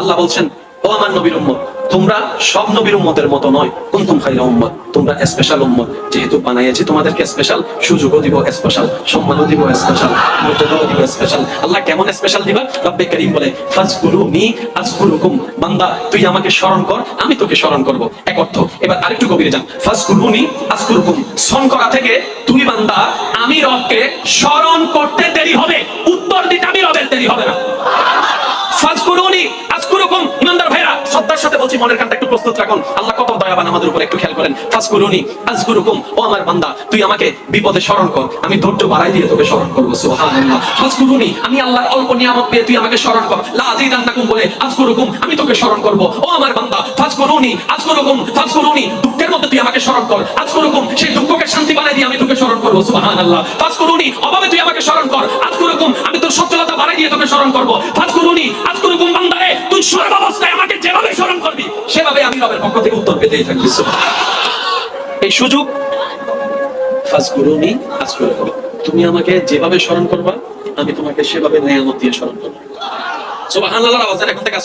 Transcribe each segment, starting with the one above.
আল্লাহ বলছেন, ও আমার নবীর উম্মত, তোমরা সব নবীর উম্মতের মতো নয়। উম্মত, তোমরা স্পেশাল উম্মত। যেহেতু তোমাদেরকে স্পেশাল সুযোগও দিব স্পেশাল সম্মানও দিব স্পেশাল মর্যাদাও দিব স্পেশাল আল্লাহ কেমন স্পেশাল দিবা? রব্বে করিম বলে, ফাজকুরুনি আজকুরুকুম। বান্দা, তুই আমাকে স্মরণ কর, আমি তোকে স্মরণ করব। এক অর্থ, এবার আরেকটু গভীরে যান। ফাজকুরুনি আজকুরুকুম। স্মরণ করা থেকে তুই বান্দা, আমি রবকে স্মরণ করতে দেরি হবে। উত্তর দিতে আমি রবের দেরি হবে মনের কানটা একটু প্রস্তুত রাখুন। আল্লাহ কত দয়াবান আমাদের উপর একটু খেয়াল করেন। ফাজকুরুনি, আজকুরুকুম, ও আমার বান্দা, তুই আমাকে বিপদে স্মরণ কর। আমি ধৈর্য বাড়াই দিয়ে তোকে স্মরণ করব, সুবহানাল্লাহ। ফাজকুরুনি, আমি আল্লাহর অল্প নিয়ামত পেয়ে তুই আমাকে স্মরণ কর। লা আযীদান্নাকুম বলে, আজকুরুকুম, আমি তোকে স্মরণ করব। ও আমার বান্দা, ফাজকুরুনি, আজকুরুকুম, ফাজকুরুনি, দুঃখের মধ্যে তুই আমাকে স্মরণ কর। আজকুরুকুম, সেই দুঃখকে শান্তি বানাই দিয়ে আমি তোকে স্মরণ করব, সুবহানাল্লাহ। ফাজকুরুনি, অভাবে তুই আমাকে স্মরণ কর। আজকুরুকুম, আমি তোর সচ্ছলতা বাড়াই দিয়ে তোকে স্মরণ করব। ফাজকুরুনি, আজকুরুকুম বান্দারে, তুই সর্বাবস্থায় রবের পক্ষ থেকে উত্তর পেতেই সুবহানাল্লাহ। এই সুযোগ তুমি আমাকে যেভাবে স্মরণ করবা, আমি তোমাকে সেভাবে নেয়ামত দিয়ে স্মরণ করব। থেকে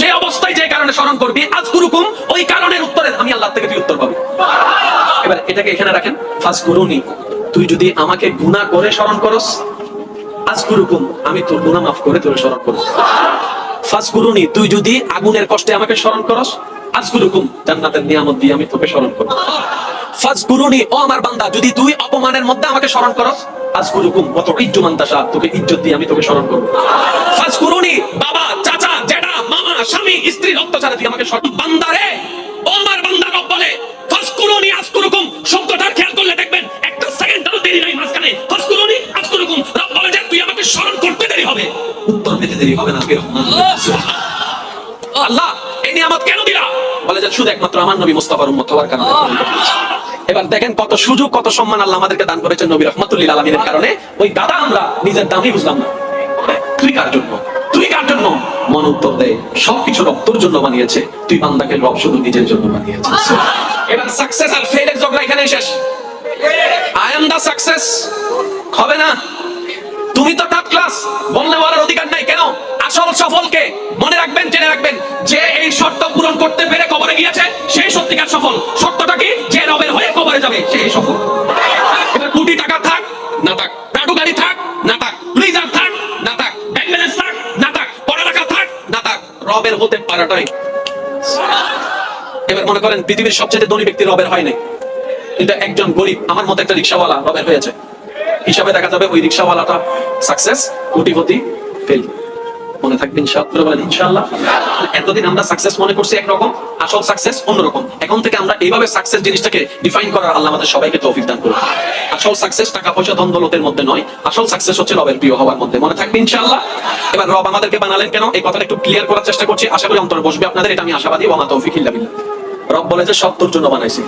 যে অবস্থায় যে কারণে স্মরণ করবি ওই উত্তরে আমি আল্লাহ থেকে উত্তর এবার এটাকে এখানে রাখেন ফাজকুরুনি তুই যদি আমাকে গুনাহ করে স্মরণ করস আজকুরুকুম আমি তোর গুনাহ মাফ করে তোর স্মরণ করব। ফাজকুরুনি, তুই যদি আগুনের কষ্টে আমাকে স্মরণ করস আজকুরুকুম জান্নাতের নিয়ামত দিয়ে আমি তোকে স্মরণ ও আমার বান্দা, যদি তুই অপমানের মধ্যে আমাকে স্মরণ করস আজকুরুকুম কত ইজ্জু তোকে ইজ্জত দিয়ে আমি তোকে স্মরণ করব। ফাজকুরুনি, বাবা, চাচা, জেঠা, মামা, স্বামী স্ত্রীর অত্যাচারে তুই আমাকে স্মরণ বান্দারে, ও আমার বান্দা রব বলে, ফাজকুরুনি, আজকুরুকুম শব্দটার হবে? উত্তর পেতে দেরি হবে না আল্লাহ! এই নিয়ামত কেন দিলা? বলে যে শুধু একমাত্র আমার নবী মুস্তাফার উম্মত হওয়ার কারণে এবার দেখেন কত সুযোগ কত সম্মান আল্লাহ আমাদেরকে দান করেছেন নবী রহমতুল্লিল আলমিনের কারণে। ওই দাদা আমরা নিজের দামই বুঝলাম না। তুই কার জন্য? তুই কার জন্য? মন উত্তর দেয় সবকিছু রব তোর জন্য বানিয়েছে। তুই বান্দাকে রব শুধু নিজের জন্য বানিয়েছিস এবার সাকসেস আর ফেলের ঝগড়া এখানে শেষ। আই এম দা সাকসেস হবে না। তুমি তো টপ ক্লাস বললে বলার অধিকার নাই। কেন? আসল সফলকে মনে রাখবেন, জেনে রাখবেন, যে এই শর্ত পূরণ করতে পেরে কবরে গিয়েছে, সেই সত্যিকার সফল। শর্তটা কি? যে রবের হয়ে কবরে যাবে, সেই সফল। কোটি টাকা থাক, না থাক। গাড়ি থাক, না থাক। থাক, না থাক। থাক, না থাক। পড়ালেখা থাক, না থাক। রবের হতে পারাটাই। এবার মনে করেন, পৃথিবীর সবচেয়ে ধনী ব্যক্তি রবের হয় নাই। কিন্তু একজন গরিব, আমার মতো একটা রিক্সাওয়ালা রবের হয়েছে। হিসাবে দেখা যাবে ওই রিক্সাওয়ালাটা সাকসেস কোটিপতি ফেল মনে থাকবে ইনশাআল্লাহ ইনশাআল্লাহ। এতদিন আমরা সাকসেস মনে করছি একরকম, আসল সাকসেস অন্যরকম। এখন থেকে আমরা এইভাবে সাকসেস জিনিসটাকে ডিফাইন করার আল্লাহ আমাদের সবাইকে তৌফিক দান করুন। আসল সাকসেস টাকা পয়সা ধন দৌলতের মধ্যে নয়, আসল সাকসেস হচ্ছে রবের প্রিয় হওয়ার মধ্যে। মনে থাকবে ইনশাআল্লাহ? এবার রব আমাদেরকে বানালেন কেন? এই কথাটা একটু ক্লিয়ার করার চেষ্টা করছি। আশা করি অন্তরে বসবে আপনাদের, এটা আমি আশাবাদী। ওমা তৌফিক ইল্লা বিল্লাহ। রব বলে যে সব জন্য বানাইছি।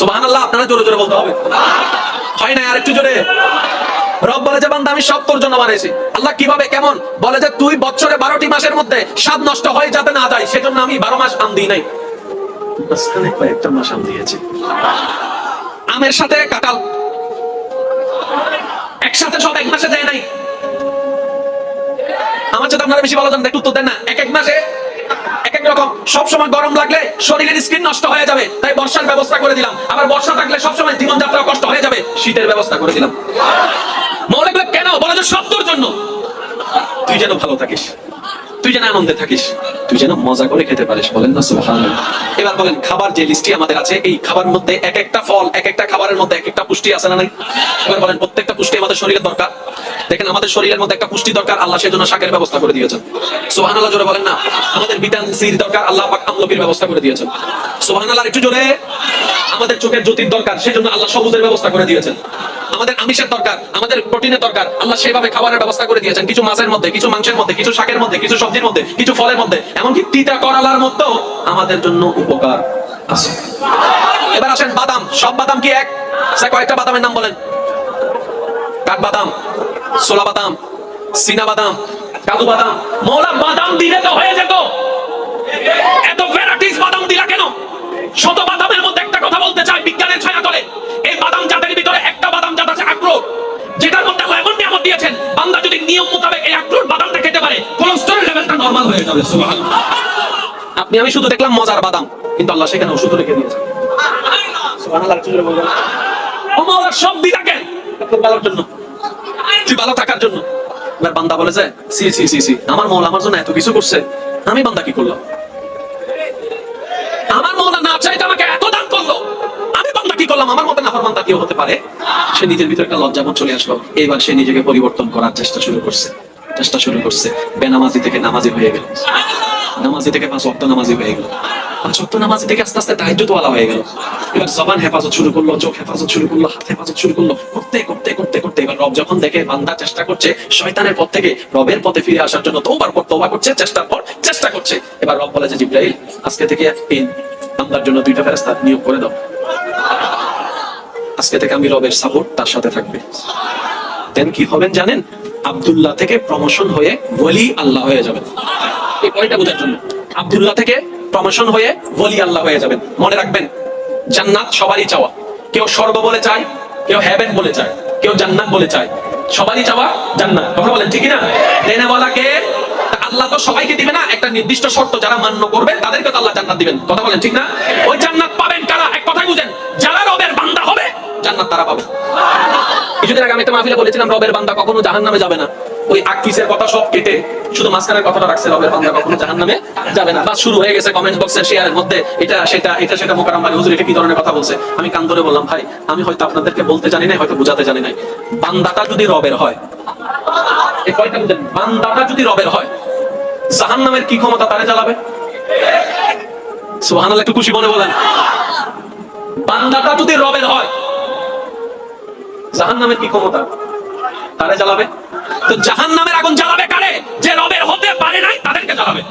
সুবহানাল্লাহ, আপনারা জোরে জোরে বলতে হবে। হয় না আর একটু জোরে? রব বলে যে, বান্দা, আমি সব তোর জন্য বানাইছি। আল্লাহ কীভাবে, কেমন? বলে যে, তুই বছরে বারোটি মাসের মধ্যে স্বাদ নষ্ট হয়ে যাতে না যায়, সেজন্য আমি বারো মাস আম দিই নাই। কয়েকটা মাস আম দিয়েছি। আমের সাথে কাঁঠাল। একসাথে সব এক মাসে দেয় নাই। আমার সাথে আপনারা বেশি ভালো জানেন একটু উত্তর দেন না। এক এক মাসে রকম। সব সময় গরম লাগলে শরীরের স্কিন নষ্ট হয়ে যাবে। তাই বর্ষার ব্যবস্থা করে দিলাম। আবার বর্ষা থাকলে সব সময় জীবনযাত্রা কষ্ট হয়ে যাবে। শীতের ব্যবস্থা করে দিলাম। মনে কেন? বলা যায় সত্যর জন্য। তুই যেন ভালো থাকিস। তুই যেন আনন্দে থাকিস। তুই যেন মজা করে খেতে পারিস, বলেন না সুবহানাল্লাহ। এবার বলেন, খাবার যে লিস্টটি আমাদের আছে, এই খাবার মধ্যে এক একটা ফল, এক একটা খাবারের মধ্যে এক একটা পুষ্টি আছে না নাই? এবার বলেন, প্রত্যেকটা পুষ্টি আমাদের শরীরের দরকার। দেখেন, আমাদের শরীরের মধ্যে একটা পুষ্টি দরকার, আল্লাহ সেজন্য শাকের ব্যবস্থা করে দিয়েছেন। সুবহানাল্লাহ জোরে বলেন না। আমাদের ভিটামিন সি দরকার, আল্লাহ পাক আমলকির ব্যবস্থা করে দিয়েছেন। সুবহানাল্লাহ একটু জোরে। আমাদের চোখের জ্যোতির দরকার, সেজন্য আল্লাহ সবুজের ব্যবস্থা করে দিয়েছেন। আমাদের আমিষের দরকার, আমাদের প্রোটিনের দরকার। আল্লাহ সেভাবে খাবারের ব্যবস্থা করে দিয়েছেন, কিছু মাছের মধ্যে, কিছু মাংসের মধ্যে, কিছু শাকের মধ্যে, কিছু সবজির মধ্যে, কিছু ফলের মধ্যে, এমনকি তিতা করলার মধ্যেও আমাদের জন্য উপকার আছে। এবার আসেন বাদাম। সব বাদাম কি এক? স্যার কয়েকটা বাদামের নাম বলেন। কাঠ বাদাম সোলা বাদাম, সিনা বাদাম, কাজু বাদাম। মৌলা, বাদাম দিলে তো হয়ে যেত। এত ভ্যারাইটিস বাদাম দিলা কেন? শত বাদামের মধ্যে একটা কথা বলতে চাই বিজ্ঞানের ছায়া তলে এই বাদাম জাতের ভিতরে আখরোট যেটার মধ্যে আল্লাহ এমন নিয়ামত দিয়েছেন, বান্দা যদি নিয়ম মোতাবেক এই আখরোট বাদামটা খেতে পারে কোলেস্টেরল লেভেলটা নরমাল হয়ে যাবে, সুবহানাল্লাহ। আপনি, আমি শুধু দেখলাম মজার বাদাম, কিন্তু আল্লাহ সেখানে ওষুধ রেখে দিয়েছেন। সুবহানাল্লাহ কিছু বলবেন। অমর সব দিদাকে ভালোর জন্য। তুই ভালো থাকার জন্য। এবার বান্দা বলে যে, সি সি সি সি, আমার মওলা আমার জন্য এত কিছু করছে, আমি বান্দা কি করলাম? আমার মওলা করলাম আমার মতো নাফরমান তা হতে পারে? সে নিজের ভিতরে একটা লজ্জাবোধ চলে আসলো। এইবার সে নিজেকে পরিবর্তন করার চেষ্টা শুরু করছে। চেষ্টা শুরু করছে। বেনামাজি থেকে নামাজি হয়ে গেল। নামাজি থেকে পাঁচ অক্ট নামাজি হয়ে গেল। পাঁচ নামাজি থেকে আস্তে আস্তে হয়ে গেল। এবার জবান হেফাজত শুরু করল, চোখ হেফাজত শুরু করল, হাত হেফাজত শুরু করল। করতে করতে করতে করতে এবার রব যখন দেখে বান্দা চেষ্টা করছে, শয়তানের পথ থেকে রবের পথে ফিরে আসার জন্য তোবার পর তোবা করছে, চেষ্টার পর চেষ্টা করছে। এবার রব বলে যে আজকে থেকে এই বান্দার জন্য দুইটা ফেরেশতা নিয়োগ করে দাও। আজকে থেকে আমি রবের সাপোর্ট তার সাথে থাকবে। দেন কি হবেন জানেন? আব্দুল্লাহ থেকে প্রমোশন হয়ে ওলি আল্লাহ হয়ে যাবেন। এই পয়েন্টটা বোঝার জন্য। আব্দুল্লাহ থেকে প্রমোশন হয়ে ওলি আল্লাহ হয়ে যাবেন। মনে রাখবেন, জান্নাত সবারই চাওয়া। কেউ স্বর্গ বলে চায়, কেউ হ্যাভেন বলে চায়, কেউ জান্নাত বলে চায়। সবারই চাওয়া জান্নাত। কথা বলেন ঠিকই না দেনে বলা কে? আল্লাহ তো সবাইকে দিবে না। একটা নির্দিষ্ট শর্ত যারা মান্য করবে তাদেরকে তো আল্লাহ জান্নাত দিবেন। কথা বলেন ঠিক না? ওই জান্নাত পাবেন কারা? এক কথাই বুঝেন। জান্নাত তারা পাবে। কিছুদিন আগে আমি একটা মাহফিলে বলেছিলাম, রবের বান্দা কখনো জাহান নামে যাবে না। ওই আকিসের কথা সব কেটে শুধু মাঝখানের কথাটা রাখছে, রবের বান্দা কখনো জাহান নামে যাবে না। বাস, শুরু হয়ে গেছে কমেন্ট বক্সের শেয়ারের মধ্যে। এটা, সেটা এটা সেটা মোকারাম ভাই হুজুর এটা কি ধরনের কথা বলছে? আমি কান ধরে বললাম, ভাই, আমি হয়তো আপনাদেরকে বলতে জানি না হয়তো বুঝাতে জানি নাই। বান্দাটা যদি রবের হয় এই কয়টা বুঝেন বান্দাটা যদি রবের হয় জাহান নামের কি ক্ষমতা তারে জ্বালাবে? সুবহানাল্লাহ, একটু খুশি মনে বলেন। বান্দাটা যদি রবের হয় জাহান নামের কি ক্ষমতা? তারে জ্বালাবে? তো জাহান নামের আগুন জ্বালাবে কারে? যে রবের হতে পারে নাই, তাদেরকে জ্বালাবে।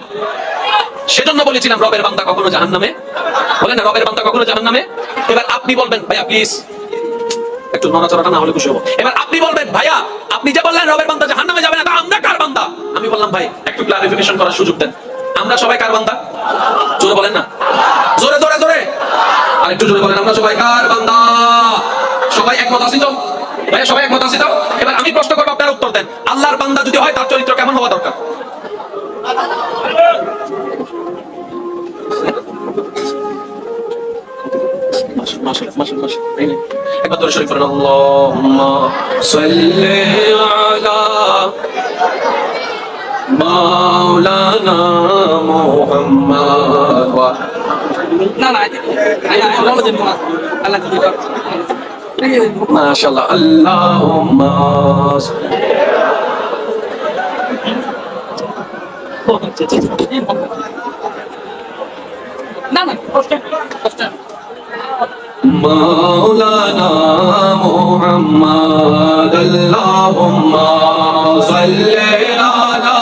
সেজন্য বলেছিলাম, রবের বান্দা কখনো জাহান নামে বলেন না, রবের বান্দা কখনো জাহান নামে এবার আপনি বলবেন, ভাইয়া প্লিজ একটু নড়াচড়াটা না হলে খুশি হব। এবার আপনি বলবেন, ভাইয়া, আপনি যে বললেন, রবের বান্দা জাহান নামে যাবে না, তা আমরা কার বান্দা? আমি বললাম, ভাই, একটু ক্লারিফিকেশন করার সুযোগ দেন। আমরা সবাই কার বান্দা? জোরে বলেন না। জোরে জোরে জোরে। আর একটু জোরে বলেন, আমরা সবাই কার বান্দা? সবাই একমত আছি তো? ভাইয়া সবাই একমত আছি তো এবার আমি প্রশ্ন করব আপনারা উত্তর দেন আল্লাহর বান্দা যদি হয় তার চরিত্র কেমন হওয়া দরকার মাওলানা মুহাম্মদ না না আল্লাহ ما شاء الله. اللهم مولانا محمد اللهم صل على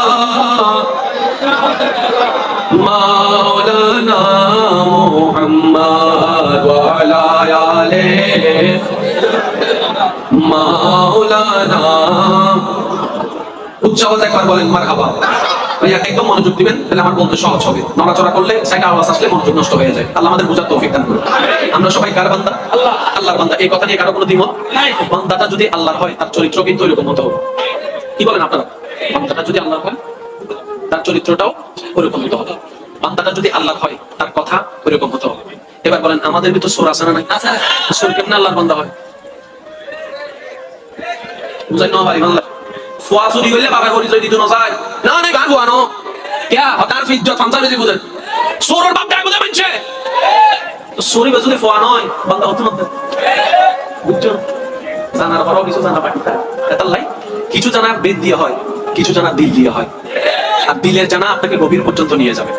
مولانا محمد وعلى آله. উচ্চ আওয়াজ একবার বলেন মারহাবা। ভাইয়া একদম মনোযোগ দিবেন তাহলে আমার সহজ হবে। নড়াচড়া করলে সাইড আওয়াজ আসলে মনোযোগ নষ্ট হয়ে যায়। আল্লাহ আমাদের বোঝার তৌফিক দান করুন। আমরা সবাই কার বান্দা? আল্লাহ। আল্লাহর বান্দা। এই কথা নিয়ে কারও কোনো দ্বিমত? নাই। বান্দাটা যদি হয় তার চরিত্র কিন্তু এরকম হতে কি বলেন আপনারা? বান্দাটা যদি আল্লাহ হয় তার চরিত্রটাও ওরকম বান্দাটা যদি আল্লাহ হয় তার কথা ওরকম হতে হবে। এবার বলেন আমাদের ভিতর সুর আসে না নাই? সুর কেমন আল্লাহর বান্দা হয়? কিছু জানা বেদ দিয়ে হয়, কিছু জানা দিল দিয়ে হয়। আর দিলের জানা আপনাকে গভীর পর্যন্ত নিয়ে যাবে।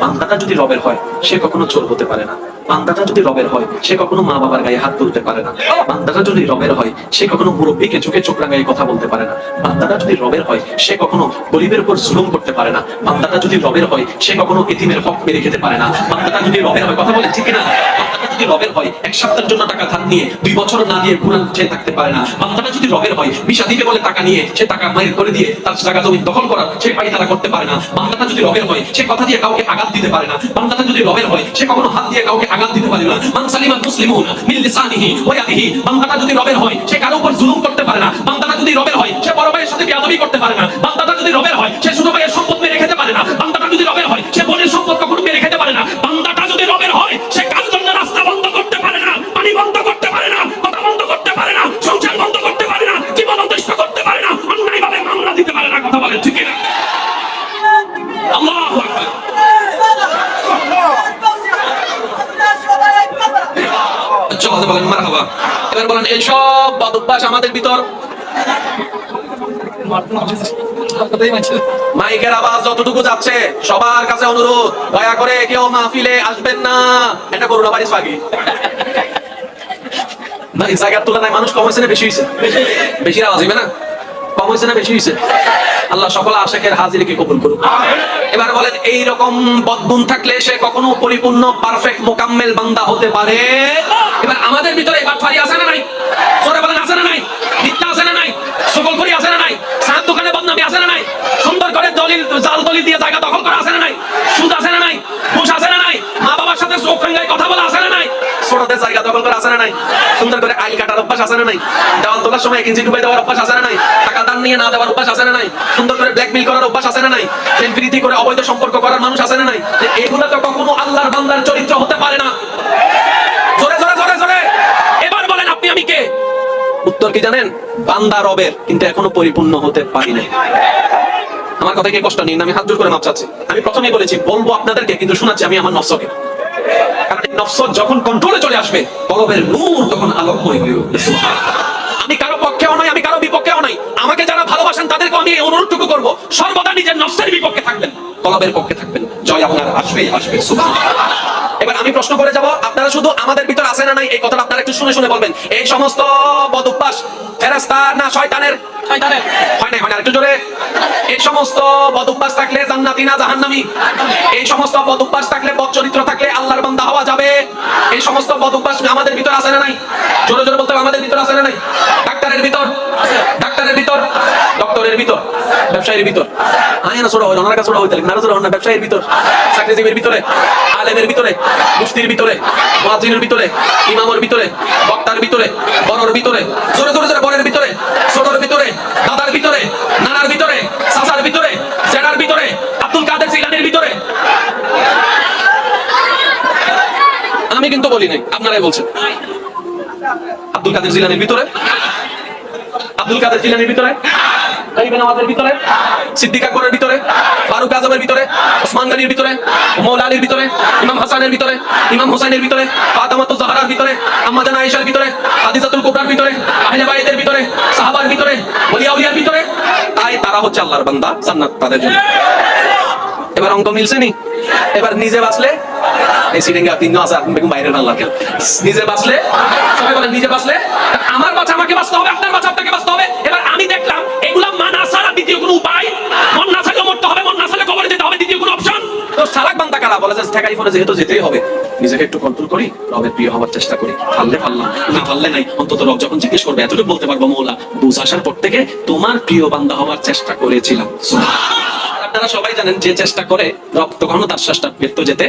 বান্দাটা যদি রবের হয়, সে কখনো চোর হতে পারে না। বান্দাটা যদি রবের হয়, সে কখনো মা বাবার গায়ে হাত তুলতে পারে না। বান্দাটা যদি রবের হয়, সে কখনো মুরব্বীকে চোখে চোখ রাঙায় কথা বলতে পারে না। বান্দাটা যদি রবের হয়, সে কখনো গরিবের উপর জুলুম করতে পারে না। বান্দাটা যদি রবের হয়, সে কখনো এতিমের হক মেরে খেতে পারে না। বান্দাটা যদি রবের হয়, কথা বলে ঠিক না যদি রবের হয়, এক সপ্তাহের জন্য টাকা ধার নিয়ে দুই বছর না দিয়ে কোরআন খেয়ে থাকতে পারে না। বান্দাটা যদি রবের হয় বিশা দিবে বলে টাকা নিয়ে সে টাকা মায়ের করে দিয়ে তার টাকা জমি দখল করার সে পায়তারা করতে পারে না। বান্দাটা যদি রবের হয়, সে কথা দিয়ে কাউকে আঘাত দিতে পারে না। বান্দাটা যদি রবের হয়, সে কখনো হাত দিয়ে কাউকে আঘাত দিতে পারে না। মান সালিমান মুসলিমুন মিল লিসানিহি ওয়া ইয়াদিহি। বান্দাটা যদি রবের হয়, সে কারও উপর জুলুম করতে পারে না। বান্দাটা যদি রবের হয়, সে বড় ভাইয়ের সাথে বিয়াদবি করতে পারে না। বান্দাটা যদি রবের হয়, সে ছোট ভাইয়ের সম্পদ মেরে খেতে পারে না। বান্দাটা যদি রবের হয়, সে বোনের সম্পদ কখনো মেরে খেতে পারে না। বদভ্যাস আমাদের ভিতর। মাইকের আওয়াজ যতটুকু যাচ্ছে, সবার কাছে অনুরোধ, দয়া করে কেউ মাহফিলে আসবেন না। এটা করুন, আবার বাকি না জায়গার তুলনায় মানুষ কম হয়েছে না, বেশি হয়েছে? বেশি আওয়াজ হইবে না? কম হয়েছে না, বেশি হয়েছে? আল্লাহ সকল আশেকের হাজিরিকে কবুল করুন এবার বলেন এই রকম বদগুণ থাকলে সে কখনো পরিপূর্ণ পারফেক্ট মোকাম্মেল বান্দা হতে পারে? এবার আমাদের ভিতরে এবার ফারি আছে না নাই? সরে বলেন আছে না নাই? মিথ্যা আছে না নাই? সকল করি আছে না নাই? সাত দোকানে বদনামি আছে না নাই? সুন্দর করে দলিল, জাল দলিল দিয়ে জায়গা দখল করা আছে না নাই? সুদ আছে না নাই? ঘুষ আছে না নাই? মা বাবার সাথে চোখ কথা বলা আছে না নাই? ছোটদের জায়গা দখল করা আছে না নাই? সুন্দর করে আইল কাটার অভ্যাস আছে না নাই? দেওয়াল তোলার সময় এক ইঞ্চি ডুবাই দেওয়ার অভ্যাস আছে না নাই? টাকা দান নিয়ে না দেওয়ার অভ্যাস আছে না নাই? সুন্দর করে ব্ল্যাকমেল করার অভ্যাস আছে না নাই? সেলফিরিতি করে অবৈধ সম্পর্ক করার মানুষ আছে না নাই? এগুলো তো কখনো আল্লাহর বান্দার চরিত্র হতে পারে না। জোরে জোরে জোরে জোরে! এবার বলেন আপনি আমি কে? উত্তর কি জানেন? বান্দা রবের, কিন্তু এখনও পরিপূর্ণ হতে পারি নাই। আমার কথা কি কষ্ট? নিন, আমি হাত জোর করে মাপ চাচ্ছি। আমি প্রথমেই বলেছি, বলব আপনাদেরকে, কিন্তু শোনাচ্ছি আমি আমার নফসকে। এই যখন কন্ট্রোলে চলে আসবে কলবের নূর তখন আলোকময় হয়ে উঠবে। আমি কারও পক্ষেও নই আমি কারও বিপক্ষেও নাই। আমাকে যারা ভালোবাসেন তাদেরকে আমি এই অনুরোধটুকু করব সর্বদা নিজের নফসের বিপক্ষে থাকবেন। কলবের পক্ষে থাকবেন। জয় আপনার আসবেই আসবে এবার আমি প্রশ্ন করে যাব আপনারা শুধু আমাদের ভিতর আছে না নাই? এই কথাটা আপনারা একটু শুনে শুনে বলবেন। এই সমস্ত বদভ্যাস ফেরেস্তা না শয়তানের? শয়তানের। হয় নাই হয় না একটু জোরে। এই সমস্ত বদভ্যাস থাকলে জান্নাতি না জাহান্নামি? এই সমস্ত বদভ্যাস থাকলে বদ চরিত্র থাকলে আল্লাহর এই সমস্ত বদভ্যাস আমাদের ভিতর আছে না নাই? জোরে জোরে বলতে আমাদের ভিতর আছে না নাই? ডাক্তারের ভিতর ডাক্তারের ভিতর, ডক্টরের ভিতর, ব্যবসায়ীর ভিতর। আয় না, ছোড়া হয় ওনার কাছে ছোড়া হইতে না ছোড়া না, ব্যবসায়ীর ভিতর, চাকরিজীবীর ভিতরে, আলেমের ভিতরে, মুফতির ভিতরে, মুয়াজ্জিনের ভিতরে, ইমামের ভিতরে, বক্তার ভিতরে, বড়র ভিতরে, জোরে জোরে জোরে বরের ভিতরে, ছোটর ভিতরে, দাদার ভিতরে, নানার ভিতরে সাসার ভিতরে জেডার ভিতরে, আব্দুল কাদের জিলানির ভিতরে আমি কিন্তু বলি নাই, আপনারাই বলছেন। আব্দুল কাদের জিলানির ভিতরে? আব্দুল কাদের জিলানির ভিতরে? ভিতরে? সাহাবার ভিতরে? ভিতরে? তাই তারা হচ্ছে বান্দা এবার অঙ্ক মিলছে নি? এবার নিজে বাঁচলে আছে আপনি বেগম নিজে বাঁচলে সবাই বলেন নিজে বাঁচলে আমার আমাকে বাঁচতে হবে, আপনার আপনাকে বাঁচতে হবে। এবার আমি দেখলাম ছাড়া দ্বিতীয় কোনো উপায়। মন না মরতে হবে, মন না কবরে যেতে হবে, দ্বিতীয় কোনো অপশন তো সালাক বান্দা কারা? বলে যে, ঠেকাই ফোনে যেহেতু যেতেই হবে। নিজেকে একটু কন্ট্রোল করি, রবের প্রিয় হওয়ার চেষ্টা করি। না নাই, অন্তত রব যখন জিজ্ঞেস করবে, এতটুকু বলতে পারব মৌলা, বুঝ আসার পর থেকে তোমার প্রিয় বান্দা হওয়ার চেষ্টা করেছিলাম। আপনারা সবাই জানেন যে চেষ্টা করে, রব কখনো তার চেষ্টা ব্যর্থ যেতে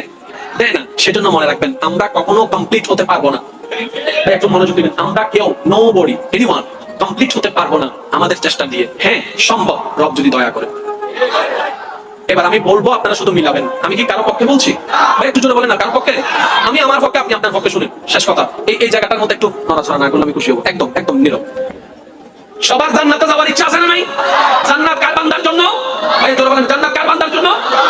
দেয় না, সেজন্য মনে রাখবেন, আমরা কখনো কমপ্লিট হতে পারব না। একটু মনোযোগ দিবেন, আমরা কেউ নো বডি এনিওয়ান কমপ্লিট হতে পারব না আমাদের চেষ্টা দিয়ে। হ্যাঁ সম্ভব, রব যদি দয়া করে। এবার আমি বলব, আপনারা শুধু মিলাবেন। আমি কি কারও পক্ষে বলছি? ভাই, একটু জোরে বলেন না, কারও পক্ষে? আমি আমার পক্ষে, আপনি আপনার পক্ষে শুনেন। শেষ কথা। এই এই জায়গাটার মধ্যে একটু নড়াচড়া না করলে আমি খুশি হব। একদম একদম, নীরব। সবার জান্নাতে যাওয়ার ইচ্ছা আছে না নাই? জান্নাত কার বান্দার জন্য? ভাই, জোরে বলেন, জান্নাত কার বান্দার জন্য?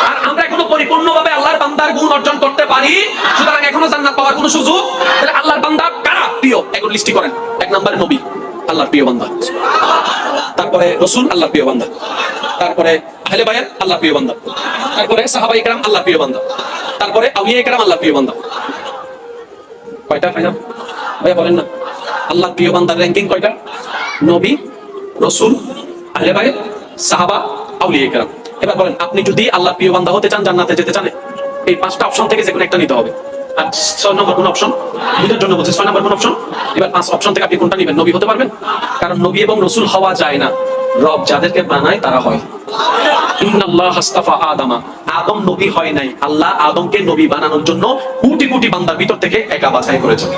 আর আমরা এখনও পরিপূর্ণভাবে আল্লাহর বান্দার গুণ অর্জন করতে পারি, সুতরাং এখনও জান্নাত পাওয়ার কোনো সুযোগ? তাহলে আল্লাহর বান্দা কারা? প্রিয়, এখন লিস্টি করেন। এক নম্বরে নবী, আল্লাহর প্রিয় বান্দা। তারপরে রসুল, আল্লাহর প্রিয় বান্দা। তারপরে আহলে বায়াত আল্লাহর প্রিয় বান্দা। তারপরে সাহাবা ইকরাম আল্লাহর প্রিয় বান্দা। তারপরে আউলিয়া ইকরাম আল্লাহর প্রিয় বান্দা। কয়টা ফাইনাল ভাইয়া বলেন না। আল্লাহর প্রিয় বান্দার র্যাঙ্কিং কয়টা? নবী, রসুল, আহলে বায়াত সাহাবা, আউলিয়া ইকরাম এবার বলেন, আপনি যদি আল্লাহর প্রিয় বান্দা হতে চান, জান্নাতে যেতে চান এই পাঁচটা অপশন থেকে যে কোনো একটা নিতে হবে। আর ছয় নম্বর কোন অপশন দুটোর জন্য বলছে, ছয় নম্বর কোন অপশন এবার পাঁচ অপশন থেকে আপনি কোনটা নেবেন? নবী হতে পারবেন? কারণ নবী এবং রসুল হওয়া যায় না। রব যাদেরকে বানায়, তারা হয়। আদামা। আদম নবী হয় নাই। আল্লাহ আদমকে নবী বানানোর জন্য কোটি কোটি বান্দার ভিতর থেকে একা বাছাই করেছেন।